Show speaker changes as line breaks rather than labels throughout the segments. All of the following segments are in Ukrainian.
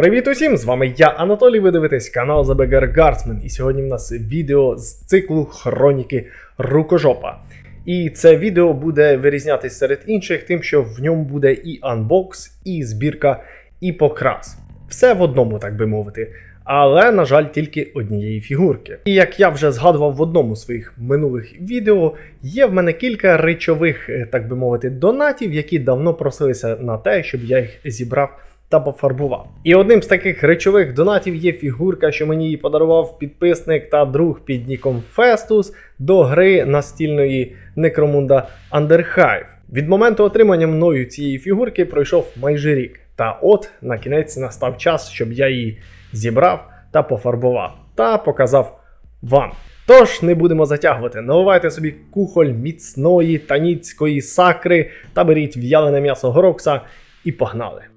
Привіт усім! З вами я, Анатолій. Ви дивитесь канал Beggar Guardsman. І сьогодні в нас відео з циклу Хроніки Рукожопа. І це відео буде вирізнятися серед інших, тим, що в ньому буде і анбокс, і збірка, і покрас. Все в одному, так би мовити. Але, на жаль, тільки однієї фігурки. І як я вже згадував в одному з своїх минулих відео, є в мене кілька речових, е, так би мовити, донатів, які давно просилися на те, щоб я їх зібрав та пофарбував. І одним з таких речових донатів є фігурка, що мені її подарував підписник та друг під ніком Фестус до гри настільної Некромунда Underhive. Від моменту отримання мною цієї фігурки пройшов майже рік. Та от на кінець настав час, щоб я її зібрав та пофарбував та показав вам. Тож не будемо затягувати. Наливайте собі кухоль міцної таніцької сакри та беріть в'ялене м'ясо горокса і погнали.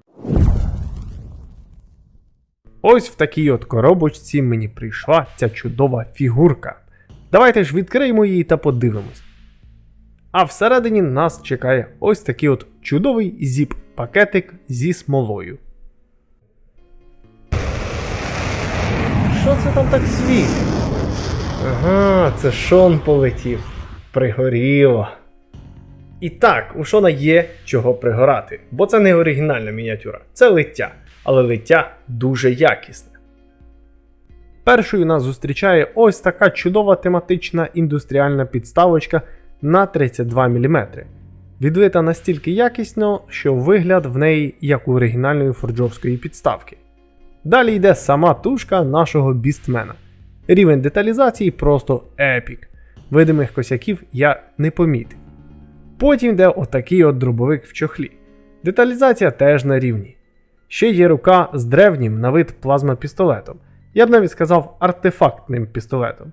Ось в такій от коробочці мені прийшла ця чудова фігурка. Давайте ж відкриємо її та подивимось. А всередині нас чекає ось такий от чудовий зіп-пакетик зі смолою. Що це там так світить? Ага, це Шон полетів. Пригоріло. І так, у Шона є чого пригорати, бо це не оригінальна мініатюра, це лиття, але лиття дуже якісне. Першою нас зустрічає ось така чудова тематична індустріальна підставочка на 32 мм. Відлита настільки якісно, що вигляд в неї як у оригінальної форджовської підставки. Далі йде сама тушка нашого бістмена. Рівень деталізації просто епік. Видимих косяків я не помітив. Потім йде отакий от дробовик в чохлі. Деталізація теж на рівні. Ще є рука з древнім на вид плазмопістолетом. Я б навіть сказав артефактним пістолетом.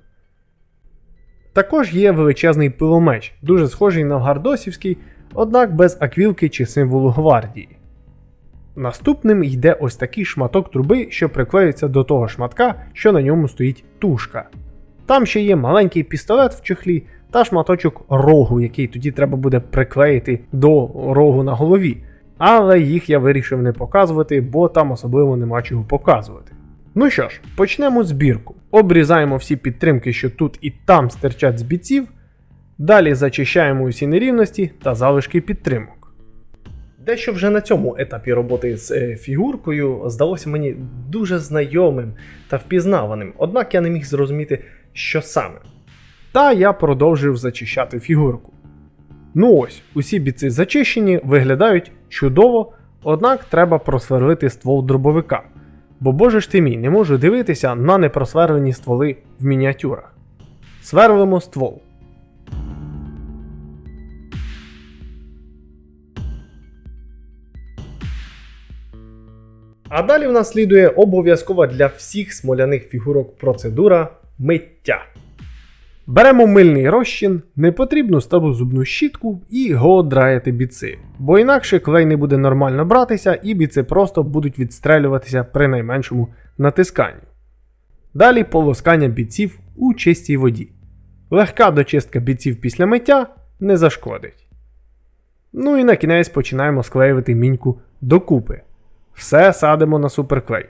Також є величезний пиломеч, дуже схожий на гардосівський, однак без аквілки чи символу гвардії. Наступним йде ось такий шматок труби, що приклеюється до того шматка, що на ньому стоїть тушка. Там ще є маленький пістолет в чохлі та шматочок рогу, який тоді треба буде приклеїти до рогу на голові. Але їх я вирішив не показувати, бо там особливо нема чого показувати. Ну що ж, почнемо збірку. Обрізаємо всі підтримки, що тут і там стирчать з бійців. Далі зачищаємо усі нерівності та залишки підтримок. Дещо вже на цьому етапі роботи з е, фігуркою здалося мені дуже знайомим та впізнаваним, однак я не міг зрозуміти, що саме. Та я продовжив зачищати фігурку. Ну ось, усі біці зачищені, виглядають чудово, однак треба просверлити ствол дробовика. Бо боже ж ти мій, не можу дивитися на непросверлені стволи в мініатюрах. Сверлимо ствол. А далі в нас слідує обов'язкова для всіх смоляних фігурок процедура миття. Беремо мильний розчин, непотрібну стару зубну щітку і го драєте біци, бо інакше клей не буде нормально братися і біци просто будуть відстрелюватися при найменшому натисканні. Далі полоскання біців у чистій воді. Легка дочистка біців після миття не зашкодить. Ну і на кінець починаємо склеювати міньку докупи. Все садимо на суперклей.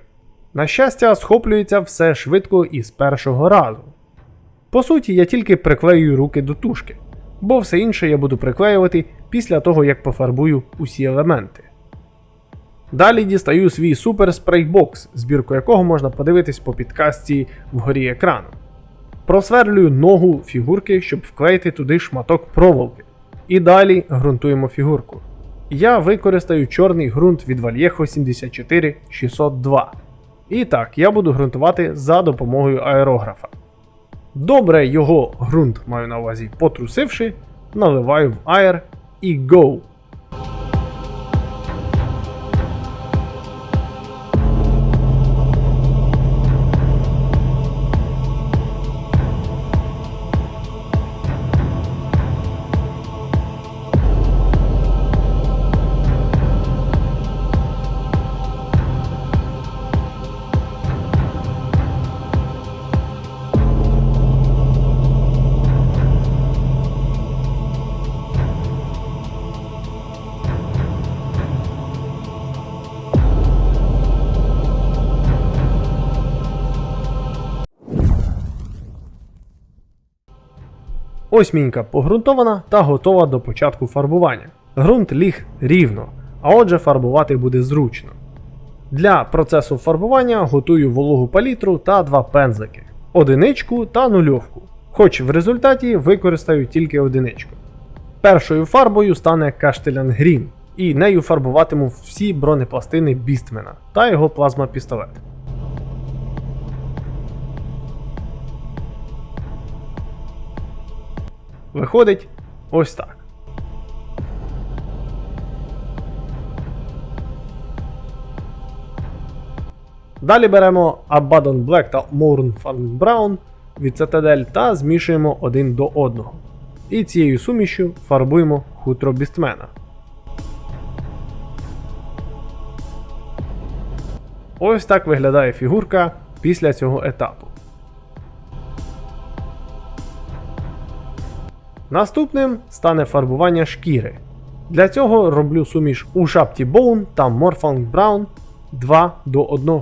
На щастя, схоплюється все швидко і з першого разу. По суті, я тільки приклеюю руки до тушки, бо все інше я буду приклеювати після того, як пофарбую усі елементи. Далі дістаю свій супер спрейбокс, збірку якого можна подивитись по підкасті вгорі екрану. Просверлюю ногу фігурки, щоб вклеїти туди шматок проволоки. І далі ґрунтуємо фігурку. Я використаю чорний ґрунт від Vallejo 74602. І так, я буду ґрунтувати за допомогою аерографа. Добре його ґрунт маю на увазі потрусивши, наливаю в аер і go. Ось мінька погрунтована та готова до початку фарбування. Ґрунт ліг рівно, а отже фарбувати буде зручно. Для процесу фарбування готую вологу палітру та два пензлики, одиничку та нульовку. Хоч в результаті використаю тільки одиничку. Першою фарбою стане Каштелян Грін, і нею фарбуватиму всі бронепластини Бістмена та його плазма-пістолет. Виходить ось так. Далі беремо Abaddon Black та Mourn Farm Brown від Citadel та змішуємо один до одного. І цією сумішю фарбуємо хутро бістмена. Ось так виглядає фігурка після цього етапу. Наступним стане фарбування шкіри. Для цього роблю суміш у шапті Bone та Morphang Brown 2 до 1.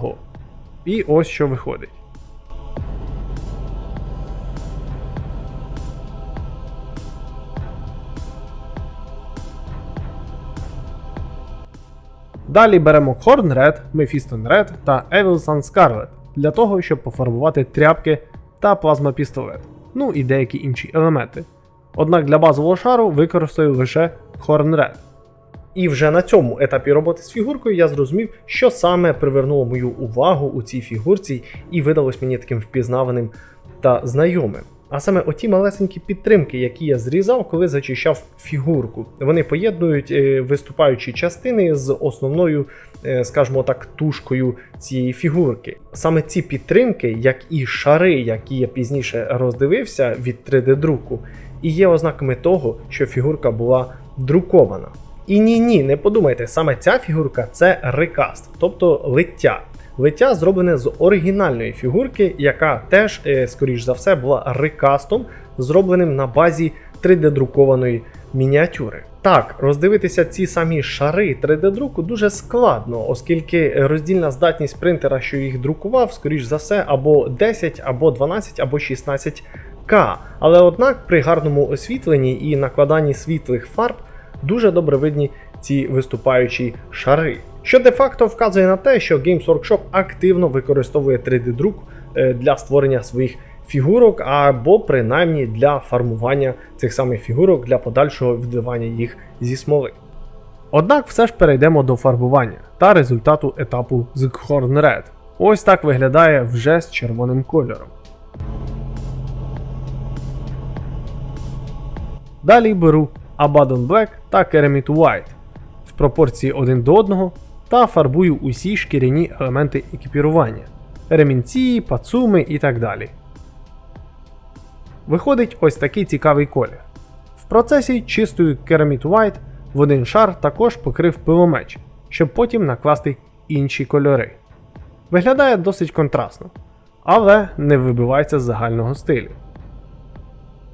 І ось що виходить. Далі беремо Horn Red, Mephiston Red та Evil Sun Scarlet для того, щоб пофарбувати тряпки та плазмопістолет, ну і деякі інші елементи. Однак для базового шару використаю лише Horn Red. І вже на цьому етапі роботи з фігуркою я зрозумів, що саме привернуло мою увагу у цій фігурці і видалось мені таким впізнаваним та знайомим. А саме оті малесенькі підтримки, які я зрізав, коли зачищав фігурку. Вони поєднують е, виступаючі частини з основною, е, скажімо так, тушкою цієї фігурки. Саме ці підтримки, як і шари, які я пізніше роздивився від 3D-друку, і є ознаками того, що фігурка була друкована. І ні, ні, не подумайте, саме ця фігурка це рекаст, тобто лиття. Лиття зроблене з оригінальної фігурки, яка теж, е, скоріш за все, була рекастом, зробленим на базі 3D-друкованої мініатюри. Так, роздивитися ці самі шари 3D-друку дуже складно, оскільки роздільна здатність принтера, що їх друкував, скоріш за все, або 10, або 12, або 16 К. Але однак при гарному освітленні і накладанні світлих фарб дуже добре видні ці виступаючі шари. Що де-факто вказує на те, що Games Workshop активно використовує 3D-друк е, для створення своїх фігурок, або принаймні для формування цих самих фігурок для подальшого відливання їх зі смоли. Однак все ж перейдемо до фарбування та результату етапу з Red. Ось так виглядає вже з червоним кольором. Далі беру Abaddon Black та Kermit White в пропорції один до одного та фарбую усі шкіряні елементи екіпірування, ремінці, пацуми і так далі. Виходить ось такий цікавий колір. В процесі чистою Kermit White в один шар також покрив пиломеч, щоб потім накласти інші кольори. Виглядає досить контрастно, але не вибивається з загального стилю.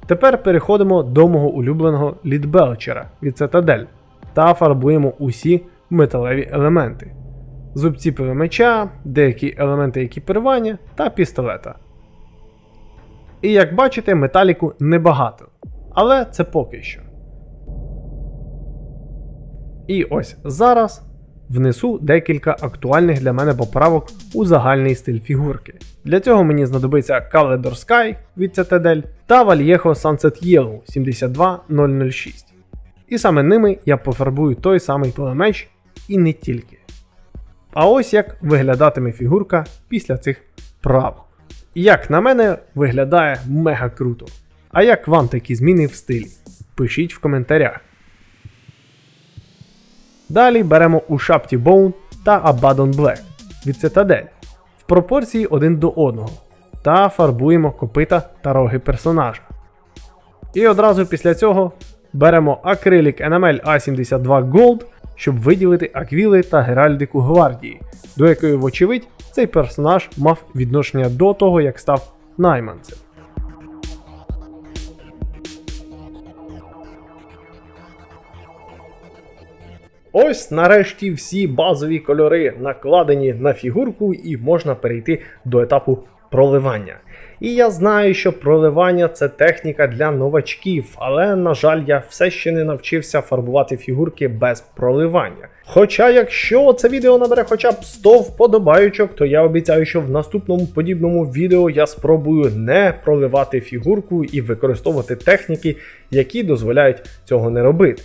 Тепер переходимо до мого улюбленого лідбелчера від Citadel та фарбуємо усі металеві елементи: зубці пиломеча, деякі елементи екіпірування та пістолета. І як бачите, металіку небагато, але це поки що. І ось зараз внесу декілька актуальних для мене поправок у загальний стиль фігурки. Для цього мені знадобиться Calidor Sky від Citadel та Vallejo Sunset Yellow 72006. І саме ними я пофарбую той самий пулемеч і не тільки. А ось як виглядатиме фігурка після цих правок. Як на мене, виглядає мега круто. А як вам такі зміни в стилі? Пишіть в коментарях. Далі беремо у шапті Bone та Abaddon Black від Citadel в пропорції один до одного та фарбуємо копита та роги персонажа. І одразу після цього беремо акрилік Enamel A72 Gold, щоб виділити аквіли та геральдику гвардії, до якої, вочевидь, цей персонаж мав відношення до того, як став найманцем. Ось нарешті всі базові кольори накладені на фігурку, і можна перейти до етапу проливання. І я знаю, що проливання це техніка для новачків, але на жаль, я все ще не навчився фарбувати фігурки без проливання. Хоча, якщо це відео набере хоча б 100 вподобайочок, то я обіцяю, що в наступному подібному відео я спробую не проливати фігурку і використовувати техніки, які дозволяють цього не робити.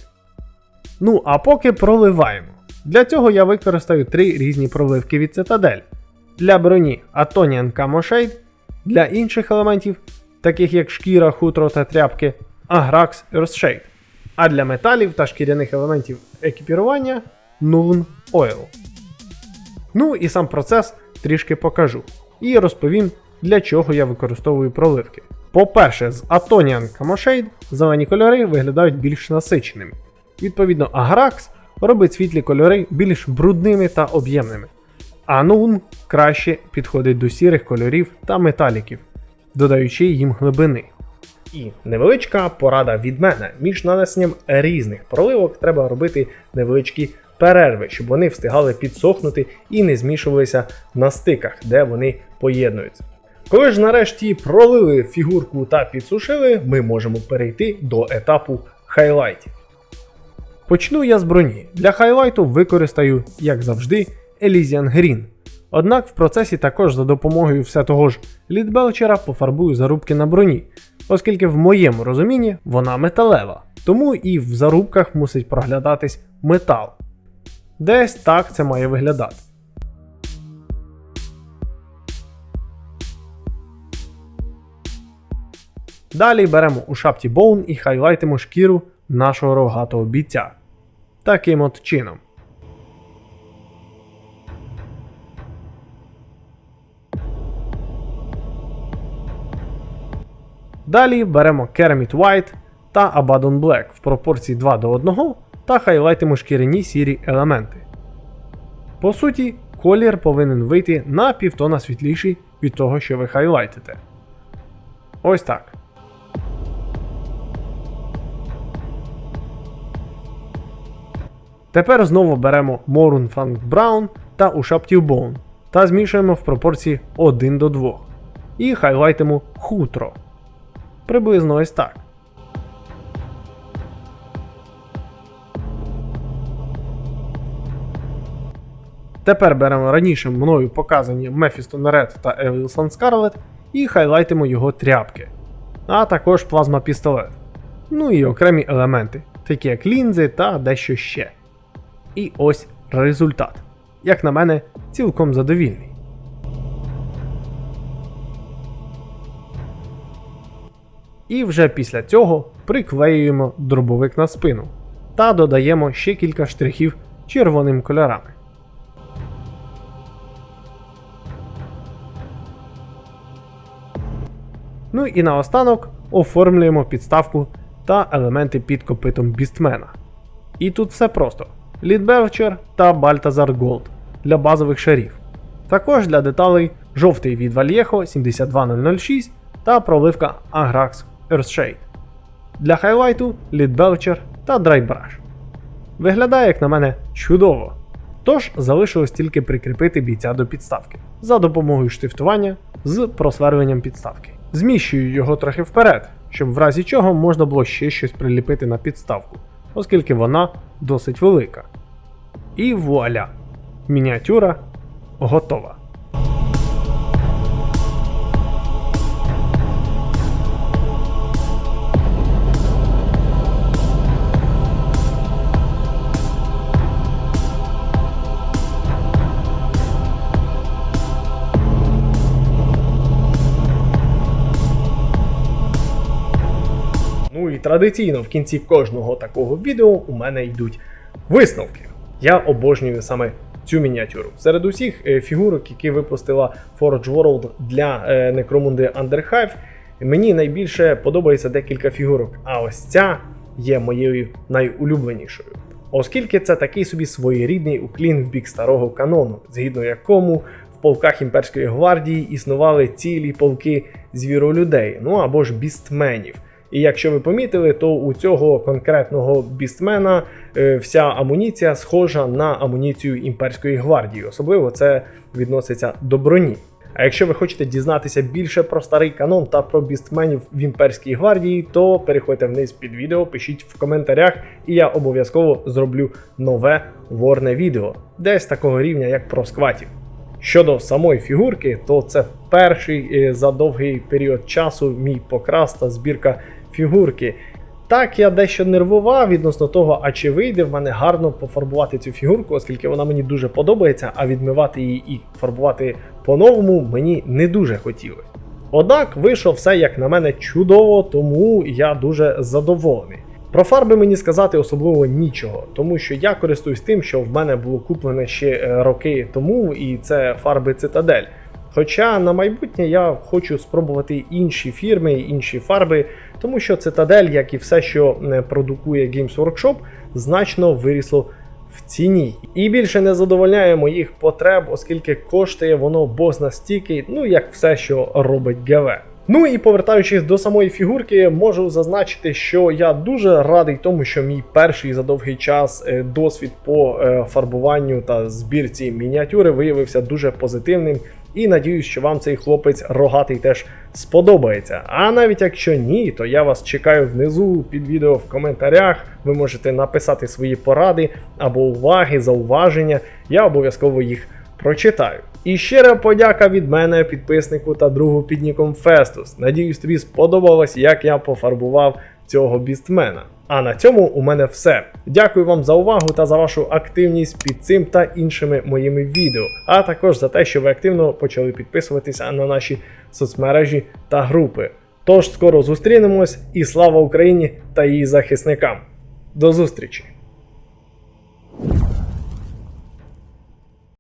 Ну а поки проливаємо. Для цього я використаю три різні проливки від Citadel. Для броні Atonian Camo Shade, для інших елементів, таких як шкіра, хутро та тряпки, Agrax Earthshade. А для металів та шкіряних елементів екіпірування Nuln Oil. Ну і сам процес трішки покажу. І розповім, для чого я використовую проливки. По-перше, з Atonian Camo Shade зелені кольори виглядають більш насиченими. Відповідно, Agrax робить світлі кольори більш брудними та об'ємними. А Noon краще підходить до сірих кольорів та металіків, додаючи їм глибини. І невеличка порада від мене. Між нанесенням різних проливок треба робити невеличкі перерви, щоб вони встигали підсохнути і не змішувалися на стиках, де вони поєднуються. Коли ж нарешті пролили фігурку та підсушили, ми можемо перейти до етапу хайлайтів. Почну я з броні. Для хайлайту використаю, як завжди, Elysian Green. Однак в процесі також за допомогою все того ж лідбелчера пофарбую зарубки на броні, оскільки в моєму розумінні вона металева, тому і в зарубках мусить проглядатись метал. Десь так це має виглядати. Далі беремо у шапті Bone і хайлайтимо шкіру нашого рогатого бійця. Таким от чином. Далі беремо Kermit White та Abaddon Black в пропорції 2 до 1 та хайлайтимо шкіряні сірі елементи. По суті, колір повинен вийти на півтона світліший від того, що ви хайлайтите. Ось так. Тепер знову беремо Morun Funk Brown та у шапті Bone та змішуємо в пропорції 1 до 2. І хайлайтимо хутро. Приблизно ось так. Тепер беремо раніше мною показані Mephiston Red та Evil Sun Scarlet і хайлайтимо його тряпки, а також плазма пістолет. Ну і окремі елементи, такі як лінзи та дещо ще. І ось результат. Як на мене, цілком задовільний. І вже після цього приклеюємо дробовик на спину та додаємо ще кілька штрихів червоним кольорами. Ну і наостанок оформлюємо підставку та елементи під копитом бістмена. І тут все просто: Лідбевчер та Бальтазар Gold для базових шарів. Також для деталей жовтий від Vallejo 72006 та проливка Agrax Earthshade. Для хайлайту Лідбелчер та Drybrush. Виглядає, як на мене, чудово. Тож залишилось тільки прикріпити бійця до підставки за допомогою штифтування з просверленням підставки. Зміщую його трохи вперед, щоб в разі чого можна було ще щось приліпити на підставку, оскільки вона досить велика. І вуаля! Мініатюра готова. Традиційно в кінці кожного такого відео у мене йдуть висновки. Я обожнюю саме цю мініатюру. Серед усіх е, фігурок, які випустила Forge World для Necromunda Underhive, мені найбільше подобається декілька фігурок. А ось ця є моєю найулюбленішою. Оскільки це такий собі своєрідний уклін в бік старого канону, згідно якому в полках імперської гвардії існували цілі полки звіролюдей, ну або ж бістменів. І якщо ви помітили, то у цього конкретного бістмена е, вся амуніція схожа на амуніцію імперської гвардії. Особливо це відноситься до броні. А якщо ви хочете дізнатися більше про старий канон та про бістменів в імперській гвардії, то переходьте вниз під відео, пишіть в коментарях, і я обов'язково зроблю нове ворне відео, десь такого рівня, як про скватів. Щодо самої фігурки, то це перший е, за довгий період часу мій покрас та збірка фігурки. Так, я дещо нервував відносно того, а чи вийде в мене гарно пофарбувати цю фігурку, оскільки вона мені дуже подобається, а відмивати її і фарбувати по-новому мені не дуже хотілося. Однак вийшло все, як на мене, чудово, тому я дуже задоволений. Про фарби мені сказати особливо нічого, тому що я користуюсь тим, що в мене було куплене ще е, роки тому, і це фарби Цитадель. Хоча на майбутнє я хочу спробувати інші фірми, інші фарби, тому що Цитадель, як і все, що е, продукує Games Workshop, значно вирісло в ціні. І більше не задовольняє моїх потреб, оскільки коштує воно бог настільки, ну як все, що робить ГВ. Ну і повертаючись до самої фігурки, можу зазначити, що я дуже радий тому, що мій перший за довгий час е, досвід по е, фарбуванню та збірці мініатюри виявився дуже позитивним. І надіюсь, що вам цей хлопець рогатий теж сподобається. А навіть якщо ні, то я вас чекаю внизу під відео в коментарях. Ви можете написати свої поради або уваги, зауваження. Я обов'язково їх прочитаю. І щира подяка від мене, підписнику та другу під ніком Фестус. Надіюсь, тобі сподобалось, як я пофарбував цього бістмена. А на цьому у мене все. Дякую вам за увагу та за вашу активність під цим та іншими моїми відео, а також за те, що ви активно почали підписуватися на наші соцмережі та групи. Тож скоро зустрінемось і слава Україні та її захисникам. До зустрічі!